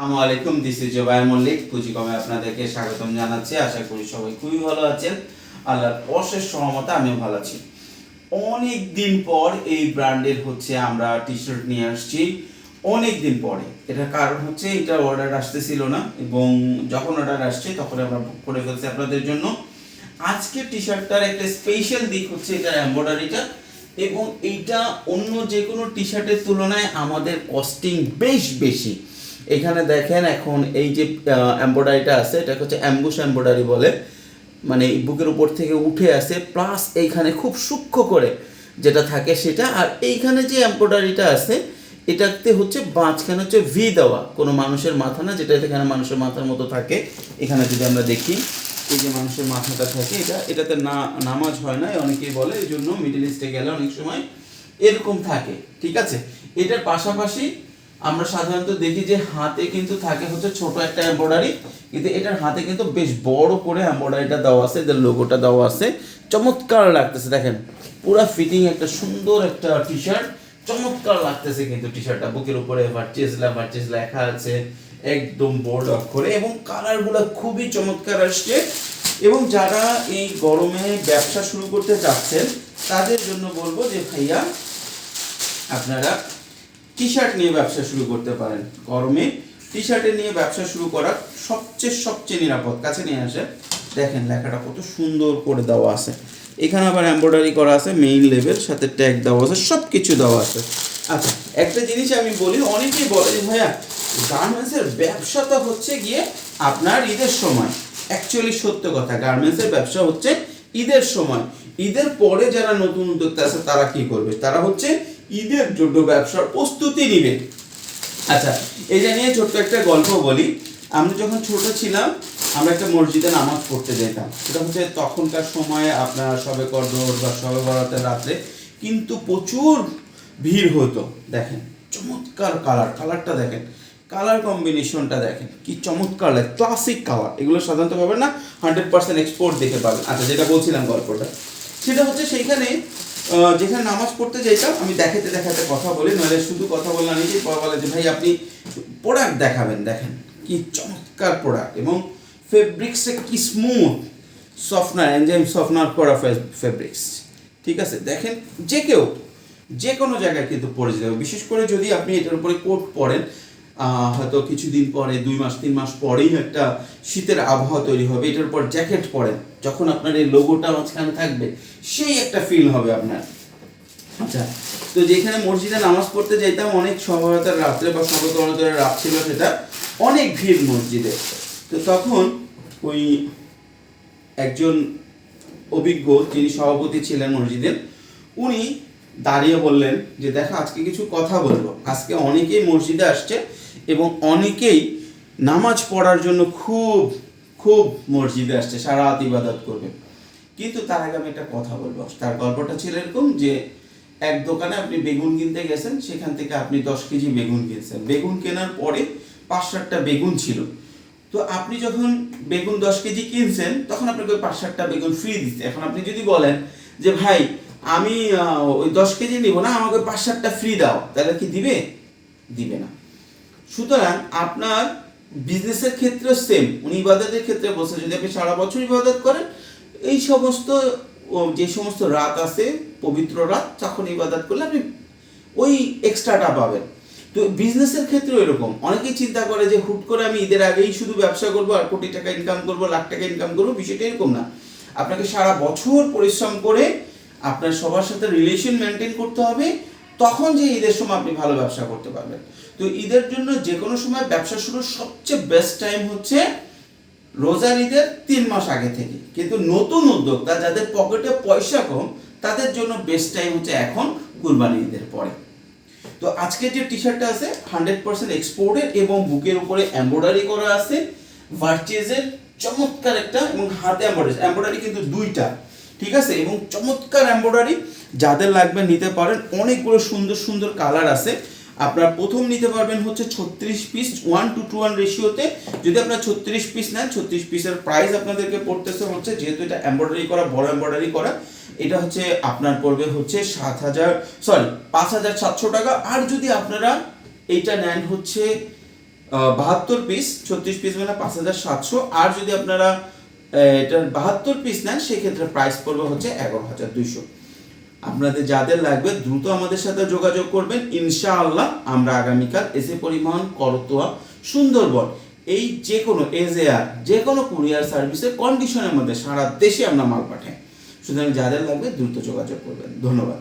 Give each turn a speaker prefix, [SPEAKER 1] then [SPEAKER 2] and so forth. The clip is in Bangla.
[SPEAKER 1] আসসালামু আলাইকুম দিস ইজ জোবায় মল্লিক পুঁজিকমে আপনাদেরকে স্বাগতম জানাচ্ছি। আশা করি সবাই খুবই ভালো আছেন। আল্লাহর অশেষ সহমতে আমিও ভালো আছি। অনেক দিন পর এই ব্র্যান্ডের হচ্ছে আমরা টি শার্ট নিয়ে আসছি। অনেক দিন পরে। এটার কারণ হচ্ছে এটা অর্ডার আসতেছিল না এবং যখন অর্ডার আসছে, তখন আমরা করে ফেলছি আপনাদের জন্য। আজকে টি শার্টটার একটা স্পেশাল দিক হচ্ছে এটার এম্ব্রয়ডারিটা এবং এইটা অন্য যে কোনো টি শার্টের তুলনায় আমাদের কস্টিং বেশ বেশি। এখানে দেখেন এখন এই যে এম্ব্রয়ডারিটা আছে এটা হচ্ছে অ্যাম্বুশ এম্ব্রয়ডারি বলে। মানে বুকের উপর থেকে উঠে আসে, প্লাস এইখানে খুব সূক্ষ্ম করে যেটা থাকে সেটা। আর এইখানে যে এম্ব্রয়ডারিটা আছে, এটাতে হচ্ছে মাঝখানে হচ্ছে ভি দেওয়া। কোনো মানুষের মাথা না, যেটা এখানে মানুষের মাথার মতো থাকে। এখানে যদি আমরা দেখি, এই যে মানুষের মাথাটা থাকে, এটা, এটাতে না, নামাজ হয় না, অনেকেই বলে, এই জন্য মিডল ইস্টে গেলে অনেক সময় এরকম থাকে, ঠিক আছে? এটার পাশাপাশি আমরা সাধারণত দেখি যে হাতে কিন্তু থাকে হচ্ছে ছোট একটা এমব্রয়ডারি কিন্তু এটার হাতে কিন্তু বেশ বড় করে এমব্রয়ডারিটা দেওয়া আছে, এদের লোগোটা দেওয়া আছে। চমৎকার লাগতেছে, দেখেন। পুরা ফিটিং একটা সুন্দর একটা টি শার্ট চমৎকার লাগতেছে কিন্তু টি শার্টটা বুকের উপরে ভার্চেসলা ভার্চেস লেখা আছে, একদম বড় অক্ষরে, এবং কালারগুলো খুবই চমৎকার আসছে। এবং যারা এই গরমে ব্যবসা শুরু করতে চাচ্ছেন, তাদের জন্য বলব যে ভাইয়া, আপনারা টি শার্ট নিয়ে ব্যবসা শুরু করতে পারেন। গরমে টি শার্টে নিয়ে ব্যবসা শুরু করা সবচেয়ে সবচেয়ে নিরাপদ কাছে নিয়ে আসে। দেখেন লেখাটা কত সুন্দর করে দেওয়া আছে। এখানে আবার এমব্রয়ডারি করা আছে মেইন লেভেল সাথে ট্যাগ দেওয়া আছে সব কিছু দেওয়া আছে। আচ্ছা একটা জিনিস আমি বলি, অনেকেই বলে যে, ভাইয়া গার্মেন্টসের ব্যবসাটা হচ্ছে গিয়ে আপনার ঈদের সময়। অ্যাকচুয়ালি সত্য কথা গার্মেন্টসের ব্যবসা হচ্ছে ঈদের সময়। ঈদের পরে যারা নতুন উদ্যোক্তা আছে, তারা কি করবে? তারা হচ্ছে ঈদের জন্য ব্যবসার প্রস্তুতি নিবে। আচ্ছা এটা নিয়ে ছোট্ট একটা গল্প বলি। আমরা যখন ছোট ছিলাম, আমরা একটা মসজিদে নামাজ পড়তে যেতাম। সেটা হচ্ছে তখনকার সময়ে আপনার সবে করদর বা সবে বরাতের রাত্রে কিন্তু প্রচুর ভিড় হতো। দেখেন, চমৎকার কালার, কালারটা দেখেন, কালার কম্বিনেশনটা দেখেন, কি চমৎকার লাগে ক্লাসিক কালার এগুলো সাধারণত পাবেন না হান্ড্রেড পার্সেন্ট এক্সপোর্ট দেখে পাবেন। আচ্ছা যেটা বলছিলাম গল্পটা। সেটা হচ্ছে সেইখানে যেখানে নামাজ পড়তে যাইতাম আমি দেখাতে দেখাতে কথা বলি নইলে শুধু কথা বললাম নিজেই বলে যে ভাই আপনি প্রোডাক্ট দেখাবেন দেখেন কি চমৎকার প্রোডাক্ট এবং ফেব্রিক্সে কি স্মুথ সফটনার এনজাইম সফটনার করা ফেব্রিক্স। ঠিক আছে? দেখেন যে কেউ যে কোনো জায়গায় কিন্তু পরে যেতে বিশেষ করে যদি আপনি এটার উপরে কোট আহ, হয়তো কিছুদিন পরে, দুই মাস, তিন মাস পরেই একটা শীতের আবহাওয়া তৈরি হবে। এটার পর জ্যাকেট পরেন যখন আপনার এই লোগোটা মাঝখানে থাকবে, সেই একটা ফিল হবে আপনার। আচ্ছা তো যেখানে মসজিদে নামাজ পড়তে যাইতাম, অনেক সহায়তার রাত্রে বা সর্বতরতার রাত ছিল সেটা অনেক ভিড় মসজিদে। তো তখন ওই একজন অভিজ্ঞ যিনি সভাপতি ছিলেন মসজিদের উনি দাঁড়িয়ে বললেন যে, দেখো, আজকে কিছু কথা বলব। আজকে অনেকেই মসজিদে আসছে এবং অনেকেই নামাজ পড়ার জন্য খুব খুব মসজিদে আসছে সারা ইবাদত করবে। কিন্তু তার আগে আমি একটা কথা বলব। তার গল্পটা ছিল এরকম যে, এক দোকানে আপনি বেগুন কিনতে গেছেন, সেখান থেকে আপনি দশ কেজি বেগুন কিনছেন। বেগুন কেনার পরে পাঁচ সাতটা বেগুন ছিল। তো আপনি যখন বেগুন দশ কেজি কিনছেন, তখন আপনাকে ওই পাঁচ সাতটা বেগুন ফ্রি দিচ্ছে। এখন আপনি যদি বলেন যে, ভাই, আমি ওই দশ কেজি নিব না, আমাকে পাঁচ সাতটা ফ্রি দাও। তাহলে কি দিবে? দিবে না। সুতরাং আপনার বিজনেসের ক্ষেত্রে সেম উনি ইবাদতের ক্ষেত্রে বলছে যদি আপনি সারা বছর ইবাদত করেন, এই সমস্ত যে সমস্ত রাত আছে, পবিত্র রাত, তখন ইবাদত করলে আপনি ওই এক্সট্রাটা পাবেন। তো বিজনেসের ক্ষেত্রেও এরকম। অনেকেই চিন্তা করে যে, হুট করে আমি ঈদের আগেই শুধু ব্যবসা করব আর কোটি টাকা ইনকাম করব, লাখ টাকা ইনকাম করব, বিষয়টা এরকম না। আপনাকে সারা বছর পরিশ্রম করে আপনার সবার সাথে রিলেশন মেনটেন করতে হবে। তখন যে ঈদের সময় আপনি ভালো ব্যবসা করতে পারবেন। তো ঈদের জন্য যে কোনো সময় ব্যবসা শুরুর সবচেয়ে বেস্ট টাইম হচ্ছে রোজার ঈদের তিন মাস আগে থেকে। কিন্তু নতুন উদ্যোক্তা যাদের পকেটে পয়সা কম, তাদের জন্য বেস্ট টাইম হচ্ছে এখন কুরবানি ঈদের পরে। তো আজকে যে টি শার্টটা আছে হান্ড্রেড পার্সেন্ট এক্সপোর্টেড এবং বুকের উপরে এমব্রয়ডারি করা আছে ভার্চেজের চমৎকার একটা এবং হাতে এমব্রয়ডারি এমব্রয়ডারি কিন্তু দুইটা, ঠিক আছে? এবং চমৎকার এমব্রয়ডারি যাদের লাগবে নিতে পারেন, অনেকগুলো সুন্দর সুন্দর কালার আছে। আপনার প্রথম নিতে পারবেন হচ্ছে ছত্রিশ piece one two two one রেশিওতে যদি আপনার ছত্রিশ পিস নেন, ছত্রিশ পিসের প্রাইস আপনাদেরকে পড়তেছে হচ্ছে, যেহেতু এটা এমব্রয়ডারি করা, বড় এমব্রয়ডারি করা, এটা হচ্ছে আপনার পড়বে হচ্ছে সাত হাজার সরি পাঁচ হাজার সাতশো টাকা। আর যদি আপনারা এইটা নেন হচ্ছে বাহাত্তর পিস ছত্রিশ পিস মানে পাঁচ হাজার সাতশো। আর যদি আপনারা এটার বাহাত্তর পিস নেন, সেক্ষেত্রে প্রাইস পড়বে হচ্ছে এগারো হাজার দুইশো। আপনাদের যাদের লাগবে দ্রুত আমাদের সাথে যোগাযোগ করবেন। ইনশাআল্লাহ আমরা আগামীকাল এসে পরিবহন, করতোয়া, সুন্দরবন, এই যে কোনো এজেআর যে কোনো কুরিয়ার সার্ভিসের কন্ডিশনের মধ্যে সারা দেশে আমরা মাল পাঠাই। সুতরাং যাদের লাগবে দ্রুত যোগাযোগ করবেন। ধন্যবাদ।